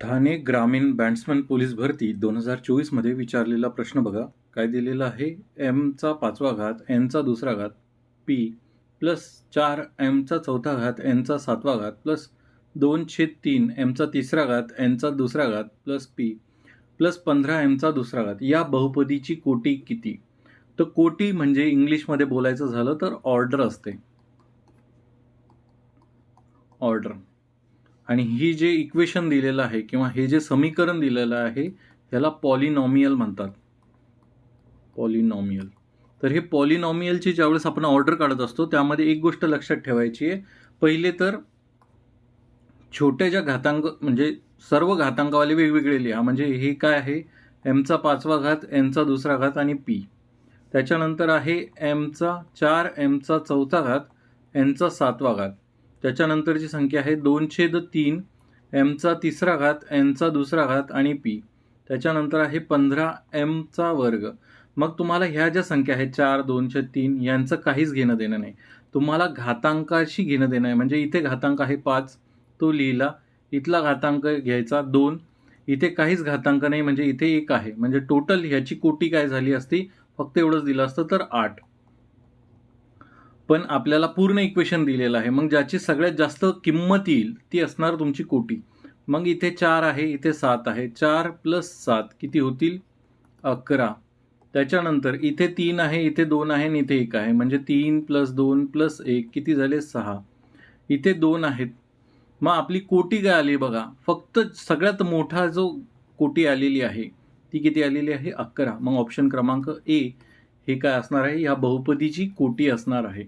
ठाणे ग्रामीण bandsman police भरती दोन हजार चोवीसमध्ये विचारलेला प्रश्न बघा. काय दिलेला आहे? एमचा पाचवा घात एनचा दुसरा घात पी प्लस चार एमचा चौथा घात एनचा सातवा घात प्लस दोन छेद तीन एमचा तिसरा घात एनचा दुसरा घात प्लस पी प्लस पंधरा एमचा दुसरा घात. या बहुपदीची कोटी किती? तर कोटी म्हणजे इंग्लिशमध्ये बोलायचं झालं तर ऑर्डर असते. ऑर्डर आणि ही जे इक्वेशन दिलेलं आहे किंवा हे जे समीकरण दिलेलं आहे ह्याला पॉलिनॉमियल म्हणतात. पॉलिनॉमियल तर हे पॉलिनॉमियलची ज्यावेळेस आपण ऑर्डर काढत असतो त्यामध्ये एक गोष्ट लक्षात ठेवायची आहे. पहिले तर छोट्या ज्या घातांक म्हणजे सर्व घातांकावाले वेगवेगळे लिहा म्हणजे हे काय आहे? एमचा पाचवा घात एनचा दुसरा घात आणि पी त्याच्यानंतर आहे एमचा चार एमचा चौथा घात एनचा सातवा घात. त्याच्यानंतरची संख्या आहे दोन छेद तीन एमचा तिसरा घात एनचा दुसरा घात आणि पी त्याच्यानंतर आहे पंधरा एमचा वर्ग. मग तुम्हाला ह्या ज्या संख्या आहेत चार दोनशे तीन यांचं काहीच घेणं देणं नाही. तुम्हाला घातांकाशी घेणं देणं आहे. म्हणजे इथे घातांक आहे पाच तो लिहिला. इथला घातांक घ्यायचा दोन. इथे काहीच घातांक नाही म्हणजे इथे एक आहे. म्हणजे टोटल ह्याची कोटी काय झाली असती? फक्त एवढंच दिलं असतं तर आठ. पण आपल्याला पूर्ण इक्वेशन दिलेलं आहे. मग ज्याची सगळ्यात जास्त किंमत येईल ती असणार तुमची कोटी. मग इथे चार आहे इथे सात आहे. चार प्लस सात किती होतील? अकरा. त्याच्यानंतर इथे तीन आहे इथे दोन आहे आणि इथे एक आहे. म्हणजे तीन प्लस दोन प्लस एक किती झाले? सहा. इथे दोन आहेत. मग आपली कोटी काय आली बघा. फक्त सगळ्यात मोठा जो कोटी आलेली आहे ती किती आलेली आहे? अकरा. मग ऑप्शन क्रमांक ए हे काय असणार आहे? या बहुपदीची कोटी असणार आहे.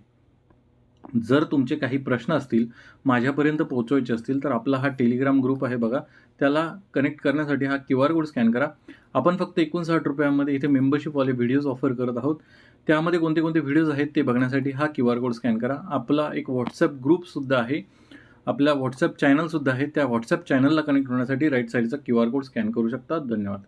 जर तुमचे काही प्रश्न असतील माझ्यापर्यंत पोहोचवायचे असतील तर आपला हा टेलिग्राम ग्रुप आहे बघा. त्याला कनेक्ट करण्यासाठी हा क्यू आर कोड स्कॅन करा. आपण फक्त एकोणसाठ रुपयामध्ये इथे मेंबरशिपवाले व्हिडिओज ऑफर करत आहोत. त्यामध्ये कोणते कोणते व्हिडिओज आहेत ते बघण्यासाठी हा क्यू आर कोड स्कॅन करा. आपला एक व्हॉट्सअप ग्रुपसुद्धा आहे. आपला व्हॉट्सअप चॅनलसुद्धा आहे. त्या व्हॉट्सअप चॅनलला कनेक्ट होण्यासाठी राईट साईडचा क्यू आर कोड स्कॅन करू शकता. धन्यवाद.